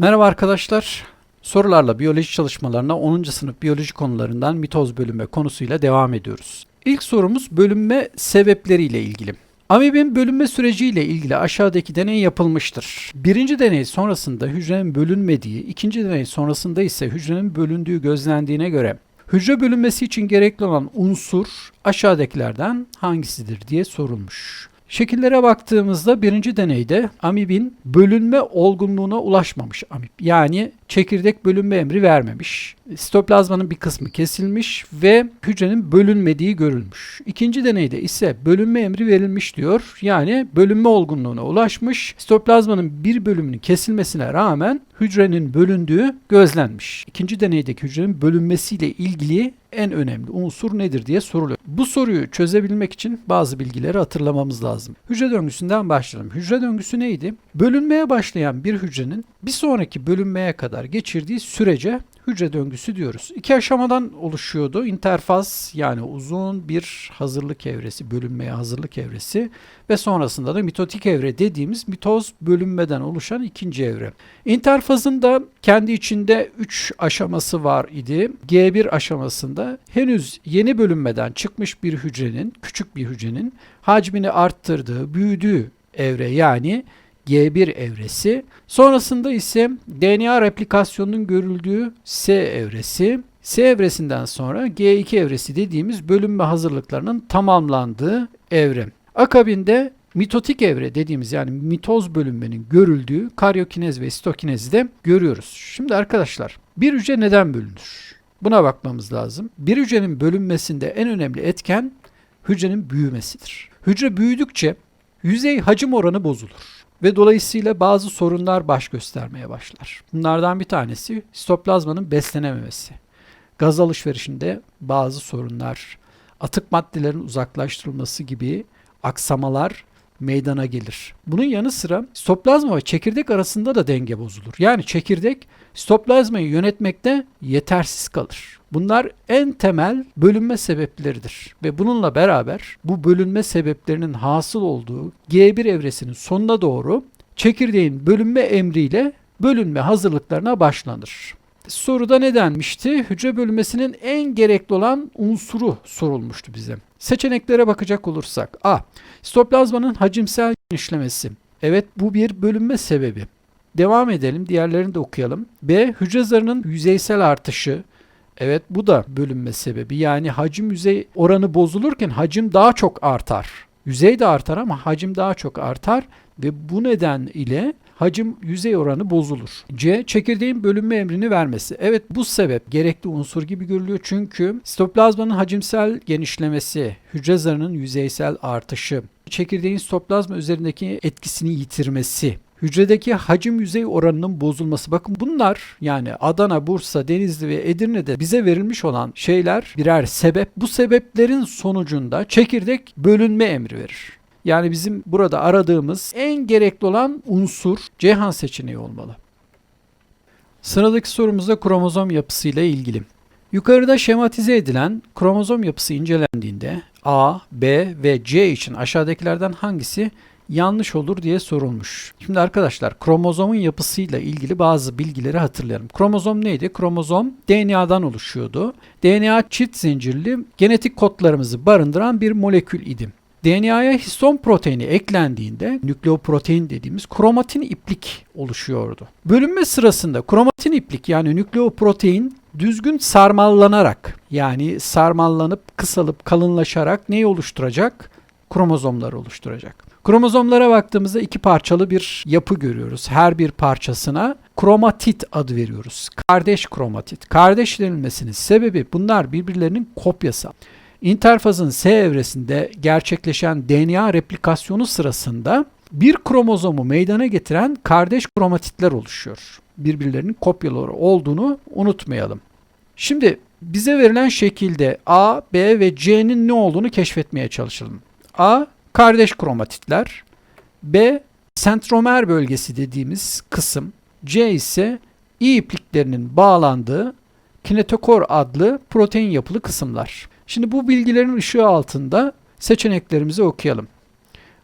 Merhaba arkadaşlar. Sorularla biyoloji çalışmalarına 10. sınıf biyoloji konularından mitoz bölünme konusuyla devam ediyoruz. İlk sorumuz bölünme sebepleriyle ilgili. Amibin bölünme süreciyle ilgili aşağıdaki deney yapılmıştır. Birinci deney sonrasında hücrenin bölünmediği, ikinci deney sonrasında ise hücrenin bölündüğü gözlendiğine göre hücre bölünmesi için gerekli olan unsur aşağıdakilerden hangisidir diye sorulmuş. Şekillere baktığımızda birinci deneyde amibin bölünme olgunluğuna ulaşmamış amip. Yani çekirdek bölünme emri vermemiş. Sitoplazmanın bir kısmı kesilmiş ve hücrenin bölünmediği görülmüş. İkinci deneyde ise bölünme emri verilmiş diyor. Yani bölünme olgunluğuna ulaşmış. Sitoplazmanın bir bölümünün kesilmesine rağmen hücrenin bölündüğü gözlenmiş. İkinci deneydeki hücrenin bölünmesiyle ilgili en önemli unsur nedir diye soruluyor. Bu soruyu çözebilmek için bazı bilgileri hatırlamamız lazım. Hücre döngüsünden başlayalım. Hücre döngüsü neydi? Bölünmeye başlayan bir hücrenin bir sonraki bölünmeye kadar geçirdiği sürece hücre döngüsü diyoruz. İki aşamadan oluşuyordu. İnterfaz yani uzun bir hazırlık evresi, bölünmeye hazırlık evresi ve sonrasında da mitotik evre dediğimiz mitoz bölünmeden oluşan ikinci evre. İnterfazın da kendi içinde 3 aşaması var idi. G1 aşamasında henüz yeni bölünmeden çıkmış bir hücrenin, küçük bir hücrenin hacmini arttırdığı, büyüdüğü evre yani G1 evresi. Sonrasında ise DNA replikasyonunun görüldüğü S evresi. S evresinden sonra G2 evresi dediğimiz bölünme hazırlıklarının tamamlandığı evre. Akabinde mitotik evre dediğimiz yani mitoz bölünmenin görüldüğü karyokinez ve sitokinezi de görüyoruz. Şimdi arkadaşlar bir hücre neden bölünür? Buna bakmamız lazım. Bir hücrenin bölünmesinde en önemli etken hücrenin büyümesidir. Hücre büyüdükçe yüzey hacim oranı bozulur ve dolayısıyla bazı sorunlar baş göstermeye başlar. Bunlardan bir tanesi sitoplazmanın beslenememesi. Gaz alışverişinde bazı sorunlar, atık maddelerin uzaklaştırılması gibi aksamalar meydana gelir. Bunun yanı sıra sitoplazma ve çekirdek arasında da denge bozulur. Yani çekirdek sitoplazmayı yönetmekte yetersiz kalır. Bunlar en temel bölünme sebepleridir ve bununla beraber bu bölünme sebeplerinin hasıl olduğu G1 evresinin sonuna doğru çekirdeğin bölünme emriyle bölünme hazırlıklarına başlanır. Soruda ne denmişti? Hücre bölünmesinin en gerekli olan unsuru sorulmuştu bize. Seçeneklere bakacak olursak A. Sitoplazmanın hacimsel genişlemesi. Evet bu bir bölünme sebebi. Devam edelim. Diğerlerini de okuyalım. B. Hücre zarının yüzeysel artışı. Evet bu da bölünme sebebi. Yani hacim yüzey oranı bozulurken hacim daha çok artar. Yüzey de artar ama hacim daha çok artar ve bu neden ile hacim yüzey oranı bozulur. C. Çekirdeğin bölünme emrini vermesi. Evet bu sebep gerekli unsur gibi görülüyor çünkü sitoplazmanın hacimsel genişlemesi, hücre zarının yüzeysel artışı, çekirdeğin sitoplazma üzerindeki etkisini yitirmesi, hücredeki hacim yüzey oranının bozulması. Bakın bunlar yani Adana, Bursa, Denizli ve Edirne'de bize verilmiş olan şeyler birer sebep. Bu sebeplerin sonucunda çekirdek bölünme emri verir. Yani bizim burada aradığımız en gerekli olan unsur Ceyhan seçeneği olmalı. Sıradaki sorumuzda kromozom yapısı ile ilgili. Yukarıda şematize edilen kromozom yapısı incelendiğinde A, B ve C için aşağıdakilerden hangisi yanlış olur diye sorulmuş. Şimdi arkadaşlar kromozomun yapısıyla ilgili bazı bilgileri hatırlayalım. Kromozom neydi? Kromozom DNA'dan oluşuyordu. DNA çift zincirli genetik kodlarımızı barındıran bir molekül idi. DNA'ya histon proteini eklendiğinde nükleoprotein dediğimiz kromatin iplik oluşuyordu. Bölünme sırasında kromatin iplik yani nükleoprotein düzgün sarmallanarak yani sarmallanıp kısalıp kalınlaşarak neyi oluşturacak? Kromozomları oluşturacak. Kromozomlara baktığımızda iki parçalı bir yapı görüyoruz. Her bir parçasına kromatit adı veriyoruz. Kardeş kromatit. Kardeş denilmesinin sebebi bunlar birbirlerinin kopyası. İnterfazın S evresinde gerçekleşen DNA replikasyonu sırasında bir kromozomu meydana getiren kardeş kromatitler oluşuyor. Birbirlerinin kopyaları olduğunu unutmayalım. Şimdi bize verilen şekilde A, B ve C'nin ne olduğunu keşfetmeye çalışalım. A kardeş kromatitler, B sentromer bölgesi dediğimiz kısım, C ise İ ipliklerinin bağlandığı kinetokor adlı protein yapılı kısımlar. Şimdi bu bilgilerin ışığı altında seçeneklerimizi okuyalım.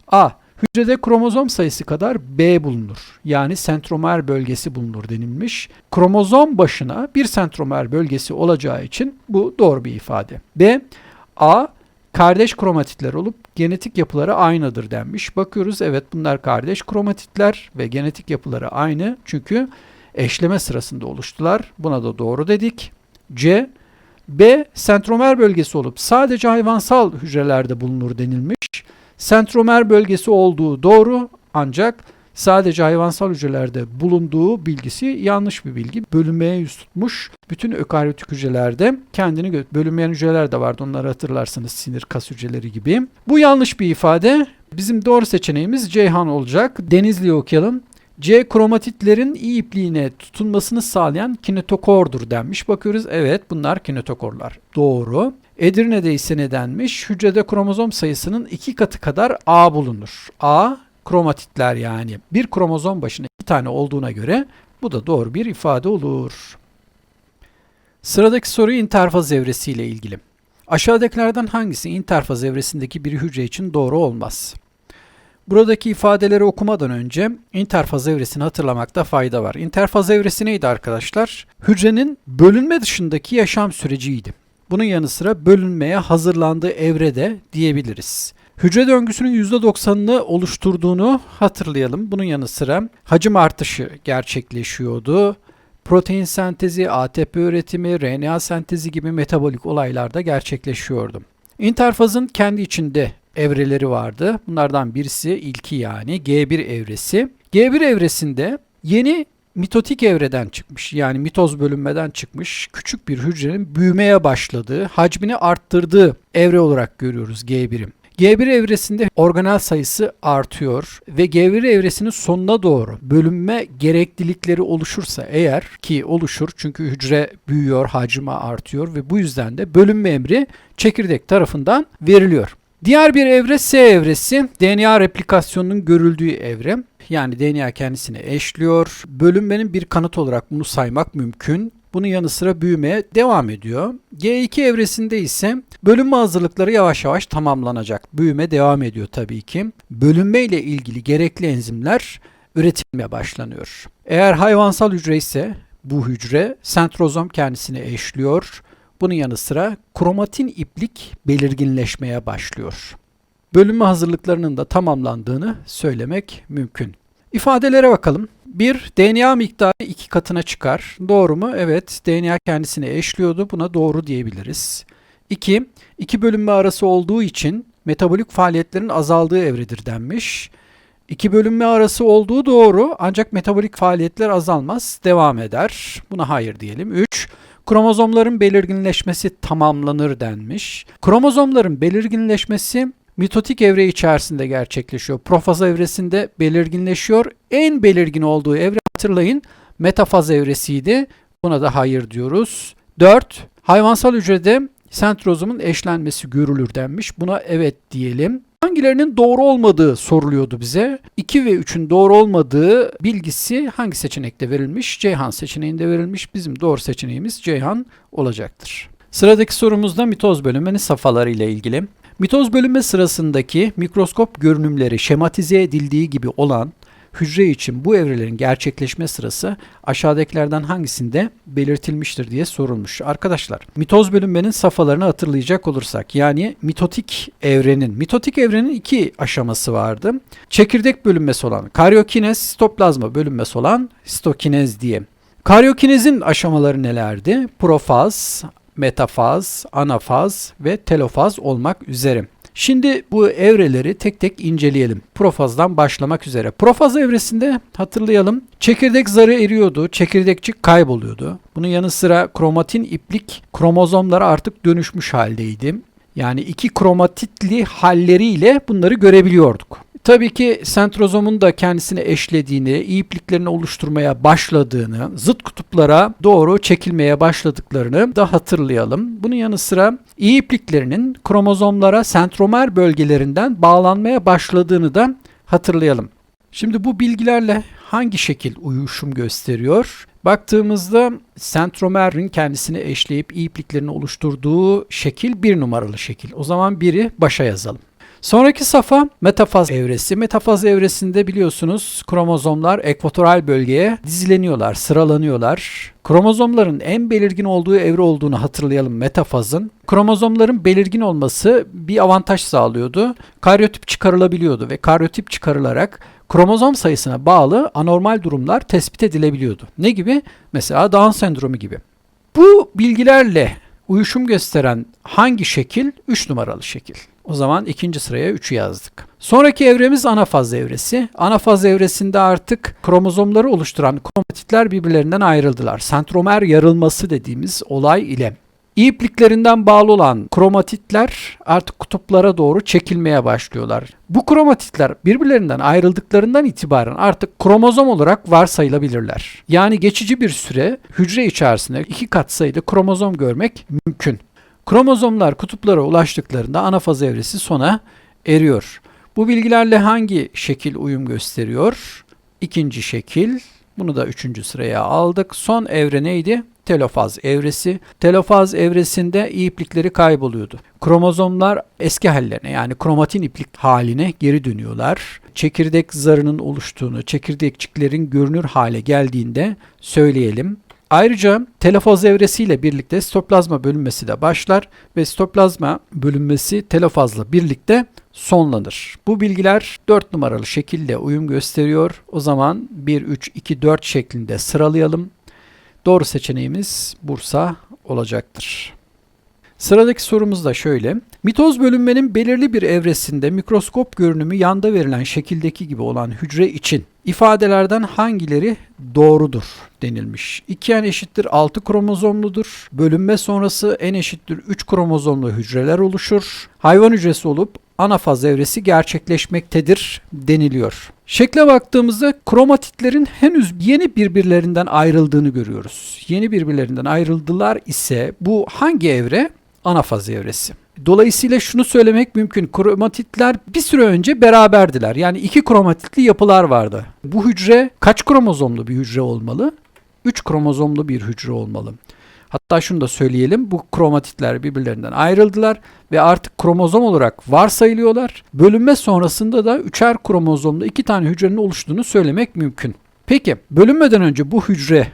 A. Hücrede kromozom sayısı kadar B bulunur. Yani sentromer bölgesi bulunur denilmiş. Kromozom başına bir sentromer bölgesi olacağı için bu doğru bir ifade. B. A. Kardeş kromatitler olup genetik yapıları aynıdır denmiş. Bakıyoruz evet bunlar kardeş kromatitler ve genetik yapıları aynı. Çünkü eşleme sırasında oluştular. Buna da doğru dedik. C. B. Sentromer bölgesi olup sadece hayvansal hücrelerde bulunur denilmiş. Sentromer bölgesi olduğu doğru ancak sadece hayvansal hücrelerde bulunduğu bilgisi yanlış bir bilgi. Bölünmeye yüz tutmuş. Bütün ökaryotik hücrelerde kendini bölünmeyen hücreler de vardı. Onları hatırlarsınız sinir kas hücreleri gibi. Bu yanlış bir ifade. Bizim doğru seçeneğimiz Ceyhan olacak. Denizli'yi okuyalım. C kromatitlerin iyi ipliğine tutunmasını sağlayan kinetokordur denmiş. Bakıyoruz evet bunlar kinetokorlar. Doğru. Edirne'de ise ne denmiş? Hücrede kromozom sayısının iki katı kadar A bulunur. A kromatitler yani. Bir kromozom başına iki tane olduğuna göre bu da doğru bir ifade olur. Sıradaki soru interfaz evresi ile ilgili. Aşağıdakilerden hangisi interfaz evresindeki bir hücre için doğru olmaz? Buradaki ifadeleri okumadan önce interfaz evresini hatırlamakta fayda var. İnterfaz evresi neydi arkadaşlar? Hücrenin bölünme dışındaki yaşam süreciydi. Bunun yanı sıra bölünmeye hazırlandığı evrede diyebiliriz. Hücre döngüsünün %90'ını oluşturduğunu hatırlayalım. Bunun yanı sıra hacim artışı gerçekleşiyordu. Protein sentezi, ATP üretimi, RNA sentezi gibi metabolik olaylar da gerçekleşiyordu. İnterfazın kendi içinde evreleri vardı. Bunlardan birisi ilki yani G1 evresi. G1 evresinde yeni mitotik evreden çıkmış yani mitoz bölünmeden çıkmış küçük bir hücrenin büyümeye başladığı, hacmini arttırdığı evre olarak görüyoruz G1'i. G1 evresinde organel sayısı artıyor ve G1 evresinin sonuna doğru bölünme gereklilikleri oluşursa eğer ki oluşur çünkü hücre büyüyor, hacmi artıyor ve bu yüzden de bölünme emri çekirdek tarafından veriliyor. Diğer bir evre S evresi DNA replikasyonunun görüldüğü evre. Yani DNA kendisini eşliyor. Bölünmenin bir kanıt olarak bunu saymak mümkün. Bunun yanı sıra büyümeye devam ediyor. G2 evresinde ise bölünme hazırlıkları yavaş yavaş tamamlanacak. Büyüme devam ediyor tabii ki. Bölünme ile ilgili gerekli enzimler üretilmeye başlanıyor. Eğer hayvansal hücre ise bu hücre sentrozom kendisini eşliyor. Bunun yanı sıra kromatin iplik belirginleşmeye başlıyor. Bölünme hazırlıklarının da tamamlandığını söylemek mümkün. İfadelere bakalım. 1. DNA miktarı iki katına çıkar. Doğru mu? Evet. DNA kendisini eşliyordu. Buna doğru diyebiliriz. 2. İki bölünme arası olduğu için metabolik faaliyetlerin azaldığı evredir denmiş. İki bölünme arası olduğu doğru ancak metabolik faaliyetler azalmaz, devam eder. Buna hayır diyelim. 3. Kromozomların belirginleşmesi tamamlanır denmiş. Kromozomların belirginleşmesi mitotik evre içerisinde gerçekleşiyor. Profaz evresinde belirginleşiyor. En belirgin olduğu evre hatırlayın metafaz evresiydi. Buna da hayır diyoruz. 4. Hayvansal hücrede sentrozomun eşlenmesi görülür denmiş. Buna evet diyelim. Hangilerinin doğru olmadığı soruluyordu bize. 2 ve 3'ün doğru olmadığı bilgisi hangi seçenekte verilmiş? Ceyhan seçeneğinde verilmiş. Bizim doğru seçeneğimiz Ceyhan olacaktır. Sıradaki sorumuzda mitoz bölünmenin safhaları ile ilgili. Mitoz bölünme sırasındaki mikroskop görünümleri şematize edildiği gibi olan hücre için bu evrelerin gerçekleşme sırası aşağıdakilerden hangisinde belirtilmiştir diye sorulmuş. Arkadaşlar mitoz bölünmenin safhalarını hatırlayacak olursak yani mitotik evrenin mitotik evrenin iki aşaması vardı. Çekirdek bölünmesi olan karyokinez, sitoplazma bölünmesi olan sitokinez diye. Karyokinezin aşamaları nelerdi? Profaz, metafaz, anafaz ve telofaz olmak üzere. Şimdi bu evreleri tek tek inceleyelim. Profazdan başlamak üzere. Profaz evresinde hatırlayalım çekirdek zarı eriyordu, çekirdekçik kayboluyordu. Bunun yanı sıra kromatin iplik kromozomlara artık dönüşmüş haldeydi. Yani iki kromatitli halleriyle bunları görebiliyorduk. Tabii ki sentrozomun da kendisini eşlediğini, iyi ipliklerini oluşturmaya başladığını, zıt kutuplara doğru çekilmeye başladıklarını da hatırlayalım. Bunun yanı sıra iyi ipliklerinin kromozomlara sentromer bölgelerinden bağlanmaya başladığını da hatırlayalım. Şimdi bu bilgilerle hangi şekil uyuşum gösteriyor? Baktığımızda sentromerin kendisini eşleyip iyi ipliklerini oluşturduğu şekil bir numaralı şekil. O zaman biri başa yazalım. Sonraki safa metafaz evresi. Metafaz evresinde biliyorsunuz kromozomlar ekvatoral bölgeye dizileniyorlar, sıralanıyorlar. Kromozomların en belirgin olduğu evre olduğunu hatırlayalım metafazın. Kromozomların belirgin olması bir avantaj sağlıyordu. Karyotip çıkarılabiliyordu ve karyotip çıkarılarak kromozom sayısına bağlı anormal durumlar tespit edilebiliyordu. Ne gibi? Mesela Down sendromu gibi. Bu bilgilerle uyuşum gösteren hangi şekil? 3 numaralı şekil. O zaman ikinci sıraya 3'ü yazdık. Sonraki evremiz anafaz evresi. Anafaz evresinde artık kromozomları oluşturan kromatitler birbirlerinden ayrıldılar. Sentromer yarılması dediğimiz olay ile ipliklerinden bağlı olan kromatitler artık kutuplara doğru çekilmeye başlıyorlar. Bu kromatitler birbirlerinden ayrıldıklarından itibaren artık kromozom olarak varsayılabilirler. Yani geçici bir süre hücre içerisinde iki kat sayıda kromozom görmek mümkün. Kromozomlar kutuplara ulaştıklarında anafaz evresi sona eriyor. Bu bilgilerle hangi şekil uyum gösteriyor? İkinci şekil. Bunu da üçüncü sıraya aldık. Son evre neydi? telofaz evresi. Telofaz evresinde iplikleri kayboluyordu. Kromozomlar eski hallerine yani kromatin iplik haline geri dönüyorlar. Çekirdek zarının oluştuğunu, çekirdekçiklerin görünür hale geldiğinde söyleyelim. Ayrıca telofaz evresiyle birlikte sitoplazma bölünmesi de başlar ve sitoplazma bölünmesi telofazla birlikte sonlanır. Bu bilgiler 4 numaralı şekilde uyum gösteriyor. O zaman 1, 3, 2, 4 şeklinde sıralayalım. Doğru seçeneğimiz Bursa olacaktır. Sıradaki sorumuz da şöyle. Mitoz bölünmenin belirli bir evresinde mikroskop görünümü yanda verilen şekildeki gibi olan hücre için ifadelerden hangileri doğrudur denilmiş. 2n eşittir 6 kromozomludur. Bölünme sonrası n eşittir 3 kromozomlu hücreler oluşur. Hayvan hücresi olup anafaz evresi gerçekleşmektedir deniliyor. Şekle baktığımızda kromatitlerin henüz yeni birbirlerinden ayrıldığını görüyoruz. Yeni birbirlerinden ayrıldılar ise bu hangi evre? Anafaz evresi. Dolayısıyla şunu söylemek mümkün. Kromatitler bir süre önce beraberdiler. Yani iki kromatitli yapılar vardı. Bu hücre kaç kromozomlu bir hücre olmalı? 3 kromozomlu bir hücre olmalı. Hatta şunu da söyleyelim. Bu kromatitler birbirlerinden ayrıldılar ve artık kromozom olarak varsayılıyorlar. Bölünme sonrasında da üçer kromozomlu iki tane hücrenin oluştuğunu söylemek mümkün. Peki bölünmeden önce bu hücre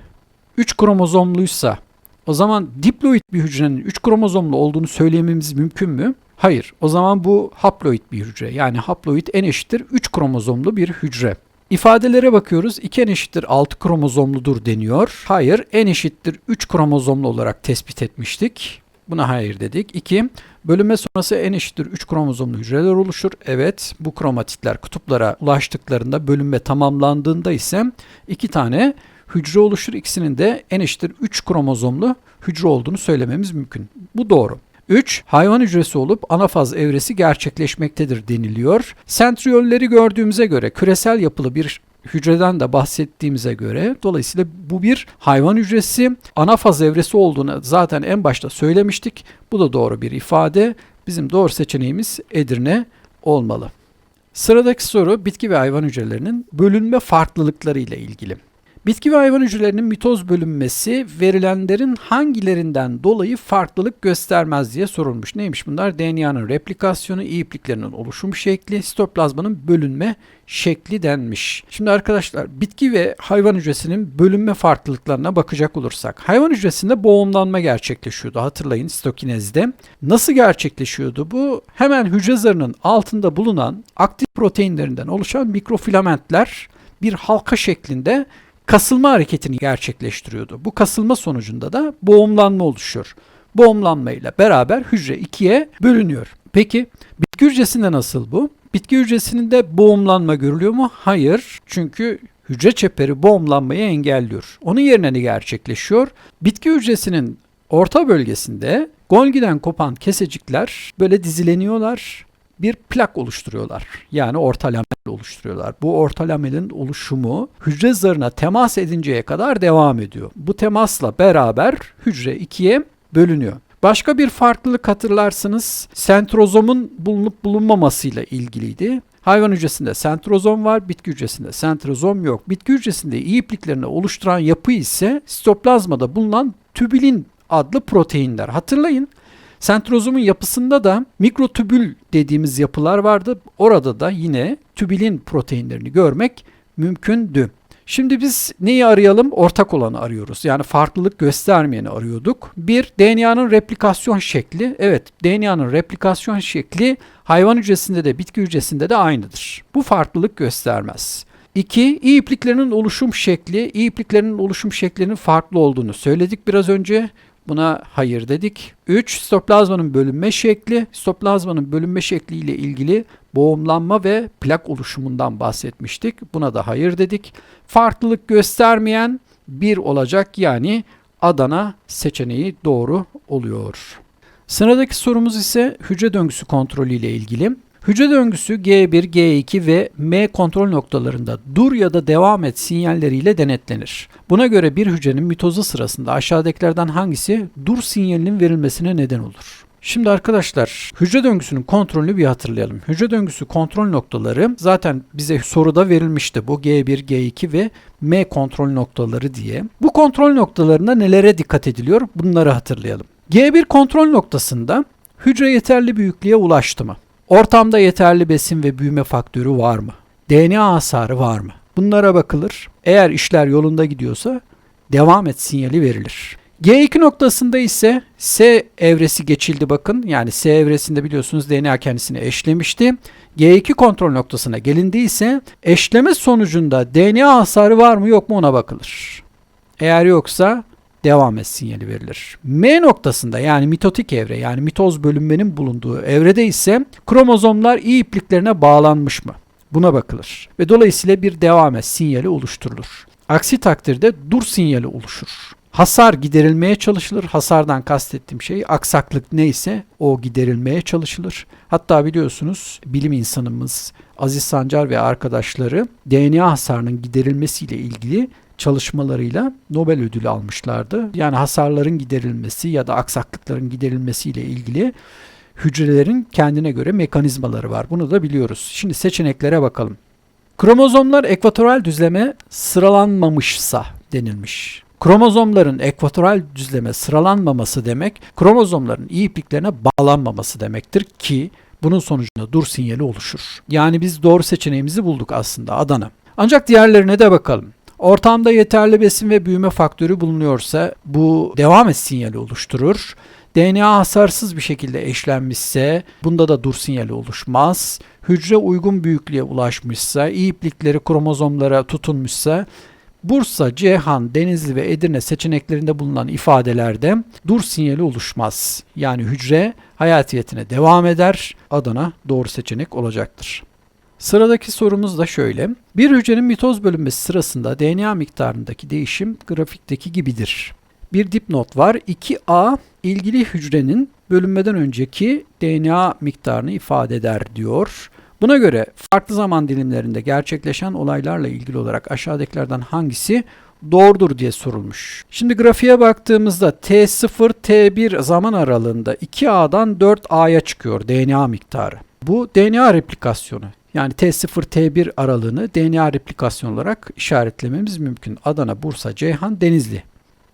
3 kromozomluysa o zaman diploid bir hücrenin 3 kromozomlu olduğunu söylememiz mümkün mü? Hayır. O zaman bu haploid bir hücre. Yani haploid en eşittir 3 kromozomlu bir hücre. İfadelere bakıyoruz. 2 n eşittir 6 kromozomludur deniyor. Hayır, n eşittir 3 kromozomlu olarak tespit etmiştik. Buna hayır dedik. 2. Bölünme sonrası n eşittir 3 kromozomlu hücreler oluşur. Evet, bu kromatitler kutuplara ulaştıklarında bölünme tamamlandığında ise 2 tane hücre oluşur. İkisinin de n eşittir 3 kromozomlu hücre olduğunu söylememiz mümkün. Bu doğru. 3. Hayvan hücresi olup anafaz evresi gerçekleşmektedir deniliyor. Sentriyolleri gördüğümüze göre küresel yapılı bir hücreden de bahsettiğimize göre dolayısıyla bu bir hayvan hücresi anafaz evresi olduğunu zaten en başta söylemiştik. Bu da doğru bir ifade. Bizim doğru seçeneğimiz Edirne olmalı. Sıradaki soru bitki ve hayvan hücrelerinin bölünme farklılıkları ile ilgili. Bitki ve hayvan hücrelerinin mitoz bölünmesi verilenlerin hangilerinden dolayı farklılık göstermez diye sorulmuş. Neymiş bunlar? DNA'nın replikasyonu, iyi ipliklerinin oluşum şekli, sitoplazmanın bölünme şekli denmiş. Şimdi arkadaşlar bitki ve hayvan hücresinin bölünme farklılıklarına bakacak olursak. Hayvan hücresinde boğumlanma gerçekleşiyordu hatırlayın stokinezde. Nasıl gerçekleşiyordu bu? Hemen hücre zarının altında bulunan aktif proteinlerinden oluşan mikrofilamentler bir halka şeklinde kasılma hareketini gerçekleştiriyordu. Bu kasılma sonucunda da boğumlanma oluşuyor. Boğumlanma ile beraber hücre ikiye bölünüyor. Peki bitki hücresinde nasıl bu? Bitki hücresinin de boğumlanma görülüyor mu? Hayır. Çünkü hücre çeperi boğumlanmayı engelliyor. Onun yerine ne gerçekleşiyor? Bitki hücresinin orta bölgesinde Golgi'den kopan kesecikler böyle dizileniyorlar bir plak oluşturuyorlar. Yani orta lamel oluşturuyorlar. Bu orta lamelin oluşumu hücre zarına temas edinceye kadar devam ediyor. Bu temasla beraber hücre ikiye bölünüyor. Başka bir farklılık hatırlarsınız sentrozomun bulunup bulunmamasıyla ilgiliydi. Hayvan hücresinde sentrozom var, bitki hücresinde sentrozom yok. Bitki hücresinde iyi ipliklerini oluşturan yapı ise sitoplazmada bulunan tübülin adlı proteinler. Hatırlayın Sentrozomun yapısında da mikrotübül dediğimiz yapılar vardı. Orada da yine tübülin proteinlerini görmek mümkündü. Şimdi biz neyi arayalım? Ortak olanı arıyoruz. Yani farklılık göstermeyeni arıyorduk. Bir, DNA'nın replikasyon şekli. Evet, DNA'nın replikasyon şekli hayvan hücresinde de bitki hücresinde de aynıdır. Bu farklılık göstermez. 2. İyi ipliklerinin oluşum şekli. İyi ipliklerinin oluşum şeklinin farklı olduğunu söyledik biraz önce. Buna hayır dedik. 3. Sitoplazmanın bölünme şekli. Sitoplazmanın bölünme şekli ile ilgili boğumlanma ve plak oluşumundan bahsetmiştik. Buna da hayır dedik. Farklılık göstermeyen bir olacak yani Adana seçeneği doğru oluyor. Sıradaki sorumuz ise hücre döngüsü kontrolü ile ilgili. Hücre döngüsü G1, G2 ve M kontrol noktalarında dur ya da devam et sinyalleriyle denetlenir. Buna göre bir hücrenin mitozu sırasında aşağıdakilerden hangisi dur sinyalinin verilmesine neden olur? Şimdi arkadaşlar hücre döngüsünün kontrolünü bir hatırlayalım. Hücre döngüsü kontrol noktaları zaten bize soruda verilmişti bu G1, G2 ve M kontrol noktaları diye. Bu kontrol noktalarında nelere dikkat ediliyor? Bunları hatırlayalım. G1 kontrol noktasında hücre yeterli büyüklüğe ulaştı mı? Ortamda yeterli besin ve büyüme faktörü var mı? DNA hasarı var mı? Bunlara bakılır. Eğer işler yolunda gidiyorsa devam et sinyali verilir. G2 noktasında ise S evresi geçildi bakın. Yani S evresinde biliyorsunuz DNA kendisini eşlemişti. G2 kontrol noktasına gelindiyse eşleme sonucunda DNA hasarı var mı yok mu ona bakılır. Eğer yoksa devam et sinyali verilir. M noktasında yani mitotik evre yani mitoz bölünmenin bulunduğu evrede ise kromozomlar iyi ipliklerine bağlanmış mı? Buna bakılır ve dolayısıyla bir devam et sinyali oluşturulur. Aksi takdirde dur sinyali oluşur. Hasar giderilmeye çalışılır. Hasardan kastettiğim şey aksaklık neyse o giderilmeye çalışılır. Hatta biliyorsunuz bilim insanımız Aziz Sancar ve arkadaşları DNA hasarının giderilmesiyle ilgili çalışmalarıyla Nobel ödülü almışlardı. Yani hasarların giderilmesi ya da aksaklıkların giderilmesiyle ilgili hücrelerin kendine göre mekanizmaları var. Bunu da biliyoruz. Şimdi seçeneklere bakalım. Kromozomlar ekvatoral düzleme sıralanmamışsa denilmiş. Kromozomların ekvatoral düzleme sıralanmaması demek, kromozomların iyi ipliklerine bağlanmaması demektir ki bunun sonucunda dur sinyali oluşur. Yani biz doğru seçeneğimizi bulduk aslında Adana. Ancak diğerlerine de bakalım. Ortamda yeterli besin ve büyüme faktörü bulunuyorsa bu devam et sinyali oluşturur. DNA hasarsız bir şekilde eşlenmişse bunda da dur sinyali oluşmaz. Hücre uygun büyüklüğe ulaşmışsa, iyi iplikleri kromozomlara tutunmuşsa Bursa, Ceyhan, Denizli ve Edirne seçeneklerinde bulunan ifadelerde dur sinyali oluşmaz. Yani hücre hayatiyetine devam eder. Adana doğru seçenek olacaktır. Sıradaki sorumuz da şöyle. Bir hücrenin mitoz bölünmesi sırasında DNA miktarındaki değişim grafikteki gibidir. Bir dipnot var. 2A ilgili hücrenin bölünmeden önceki DNA miktarını ifade eder diyor. Buna göre farklı zaman dilimlerinde gerçekleşen olaylarla ilgili olarak aşağıdakilerden hangisi doğrudur diye sorulmuş. Şimdi grafiğe baktığımızda T0 T1 zaman aralığında 2A'dan 4A'ya çıkıyor DNA miktarı. Bu DNA replikasyonu. Yani T0 T1 aralığını DNA replikasyon olarak işaretlememiz mümkün. Adana, Bursa, Ceyhan, Denizli.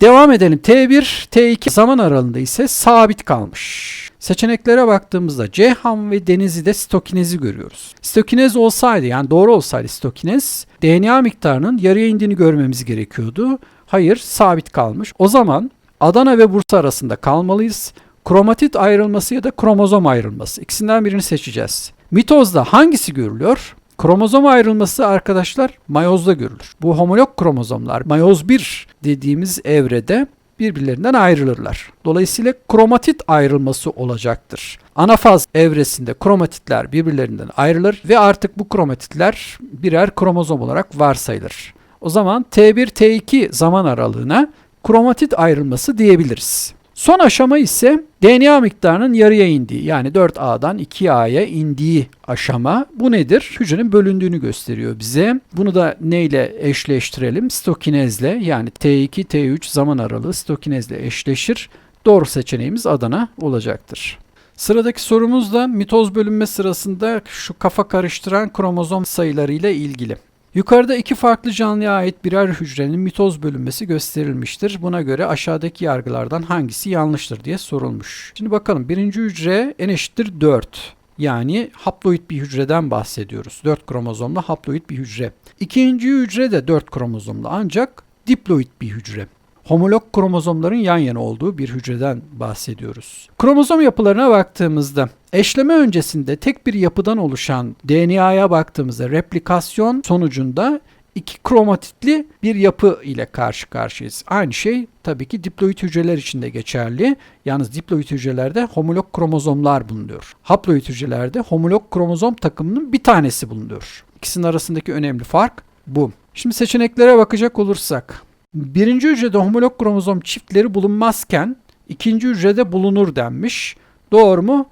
Devam edelim. T1, T2 zaman aralığında ise sabit kalmış. Seçeneklere baktığımızda Ceyhan ve Denizli'de stokinezi görüyoruz. Stokinez olsaydı yani doğru olsaydı stokinez DNA miktarının yarıya indiğini görmemiz gerekiyordu. Hayır sabit kalmış. O zaman Adana ve Bursa arasında kalmalıyız. Kromatit ayrılması ya da kromozom ayrılması. İkisinden birini seçeceğiz. Mitozda hangisi görülüyor? Kromozom ayrılması arkadaşlar mayozda görülür. Bu homolog kromozomlar mayoz 1 dediğimiz evrede birbirlerinden ayrılırlar. Dolayısıyla kromatit ayrılması olacaktır. Anafaz evresinde kromatitler birbirlerinden ayrılır ve artık bu kromatitler birer kromozom olarak varsayılır. O zaman T1 T2 zaman aralığına kromatit ayrılması diyebiliriz. Son aşama ise DNA miktarının yarıya indiği yani 4A'dan 2A'ya indiği aşama. Bu nedir? Hücrenin bölündüğünü gösteriyor bize. Bunu da neyle eşleştirelim? Stokinezle yani T2 T3 zaman aralığı stokinezle eşleşir. Doğru seçeneğimiz Adana olacaktır. Sıradaki sorumuz da mitoz bölünme sırasında şu kafa karıştıran kromozom sayılarıyla ilgili. Yukarıda iki farklı canlıya ait birer hücrenin mitoz bölünmesi gösterilmiştir. Buna göre aşağıdaki yargılardan hangisi yanlıştır diye sorulmuş. Şimdi bakalım birinci hücre n eşittir 4. Yani haploid bir hücreden bahsediyoruz. 4 kromozomlu haploid bir hücre. İkinci hücre de 4 kromozomlu ancak diploid bir hücre. Homolog kromozomların yan yana olduğu bir hücreden bahsediyoruz. Kromozom yapılarına baktığımızda eşleme öncesinde tek bir yapıdan oluşan DNA'ya baktığımızda replikasyon sonucunda iki kromatitli bir yapı ile karşı karşıyayız. Aynı şey tabii ki diploid hücreler için de geçerli. Yalnız diploid hücrelerde homolog kromozomlar bulunuyor. Haploid hücrelerde homolog kromozom takımının bir tanesi bulunuyor. İkisinin arasındaki önemli fark bu. Şimdi seçeneklere bakacak olursak. Birinci hücrede homolog kromozom çiftleri bulunmazken ikinci hücrede bulunur denmiş. Doğru mu?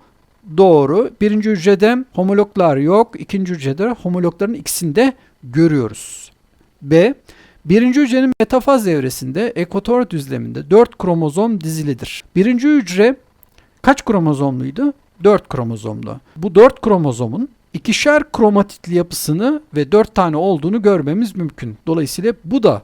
Doğru. Birinci hücrede homologlar yok. İkinci hücrede homologların ikisini de görüyoruz. B. Birinci hücrenin metafaz evresinde ekvator düzleminde 4 kromozom dizilidir. Birinci hücre kaç kromozomluydu? 4 kromozomlu. Bu 4 kromozomun ikişer kromatitli yapısını ve 4 tane olduğunu görmemiz mümkün. Dolayısıyla bu da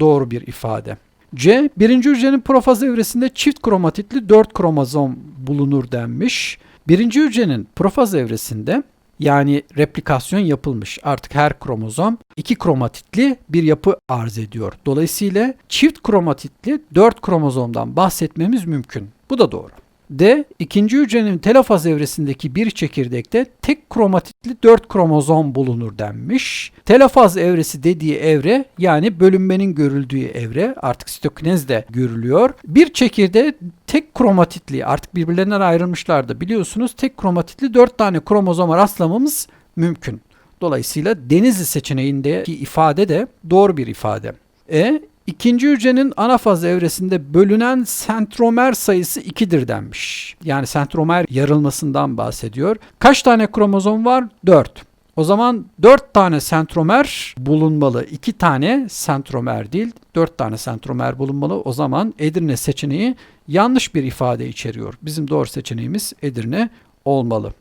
doğru bir ifade. C. Birinci hücrenin profaz evresinde çift kromatitli 4 kromozom bulunur denmiş. Birinci hücrenin profaz evresinde yani replikasyon yapılmış. Artık her kromozom iki kromatitli bir yapı arz ediyor. Dolayısıyla çift kromatitli 4 kromozomdan bahsetmemiz mümkün. Bu da doğru. D. ikinci hücrenin telofaz evresindeki bir çekirdekte tek kromatitli 4 kromozom bulunur denmiş. Telofaz evresi dediği evre yani bölünmenin görüldüğü evre artık sitokinez de görülüyor. Bir çekirde tek kromatitli artık birbirlerinden ayrılmışlardı biliyorsunuz tek kromatitli 4 tane kromozoma rastlamamız mümkün. Dolayısıyla Denizli seçeneğindeki ifade de doğru bir ifade. E İkinci hücrenin anafaz evresinde bölünen sentromer sayısı 2'dir denmiş. Yani sentromer yarılmasından bahsediyor. Kaç tane kromozom var? 4. O zaman 4 tane sentromer bulunmalı. 2 tane sentromer değil, 4 tane sentromer bulunmalı. O zaman Edirne seçeneği yanlış bir ifade içeriyor. Bizim doğru seçeneğimiz Edirne olmalı.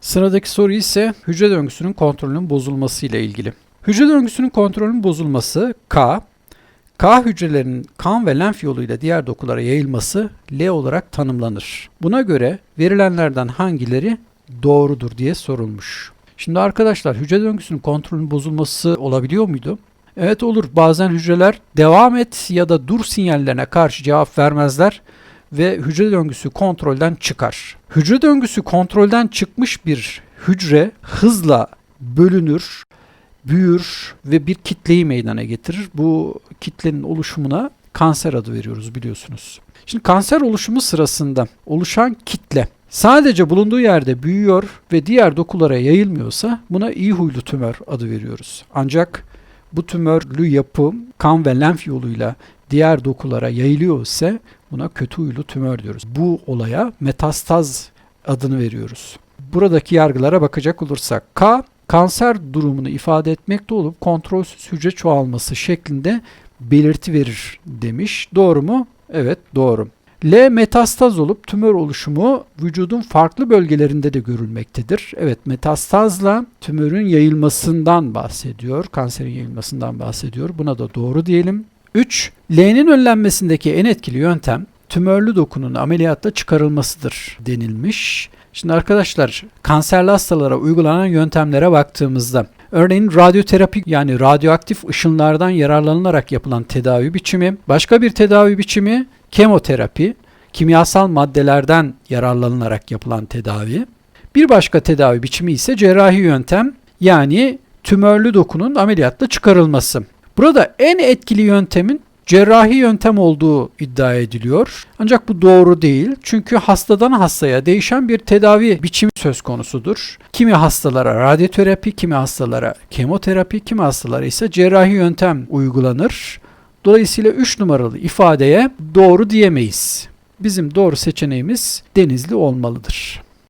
Sıradaki soru ise hücre döngüsünün kontrolünün bozulması ile ilgili. Hücre döngüsünün kontrolünün bozulması K, K hücrelerinin kan ve lenf yoluyla diğer dokulara yayılması L olarak tanımlanır. Buna göre verilenlerden hangileri doğrudur diye sorulmuş. Şimdi arkadaşlar hücre döngüsünün kontrolünün bozulması olabiliyor muydu? Evet olur. Bazen hücreler devam et ya da dur sinyallerine karşı cevap vermezler ve hücre döngüsü kontrolden çıkar. Hücre döngüsü kontrolden çıkmış bir hücre hızla bölünür büyür ve bir kitleyi meydana getirir. Bu kitlenin oluşumuna kanser adı veriyoruz biliyorsunuz. Şimdi kanser oluşumu sırasında oluşan kitle sadece bulunduğu yerde büyüyor ve diğer dokulara yayılmıyorsa buna iyi huylu tümör adı veriyoruz. Ancak bu tümörlü yapı kan ve lenf yoluyla diğer dokulara yayılıyor ise buna kötü huylu tümör diyoruz. Bu olaya metastaz adını veriyoruz. Buradaki yargılara bakacak olursak K kanser durumunu ifade etmekte olup kontrolsüz hücre çoğalması şeklinde belirti verir demiş. Doğru mu? Evet doğru. L metastaz olup tümör oluşumu vücudun farklı bölgelerinde de görülmektedir. Evet metastazla tümörün yayılmasından bahsediyor. Kanserin yayılmasından bahsediyor. Buna da doğru diyelim. 3. L'nin önlenmesindeki en etkili yöntem tümörlü dokunun ameliyatta çıkarılmasıdır denilmiş. Şimdi arkadaşlar kanserli hastalara uygulanan yöntemlere baktığımızda örneğin radyoterapi yani radyoaktif ışınlardan yararlanılarak yapılan tedavi biçimi, başka bir tedavi biçimi kemoterapi, kimyasal maddelerden yararlanılarak yapılan tedavi. Bir başka tedavi biçimi ise cerrahi yöntem yani tümörlü dokunun ameliyatla çıkarılması. Burada en etkili yöntemin cerrahi yöntem olduğu iddia ediliyor. Ancak bu doğru değil. Çünkü hastadan hastaya değişen bir tedavi biçimi söz konusudur. Kimi hastalara radyoterapi, kimi hastalara kemoterapi, kimi hastalara ise cerrahi yöntem uygulanır. Dolayısıyla 3 numaralı ifadeye doğru diyemeyiz. Bizim doğru seçeneğimiz Denizli olmalıdır.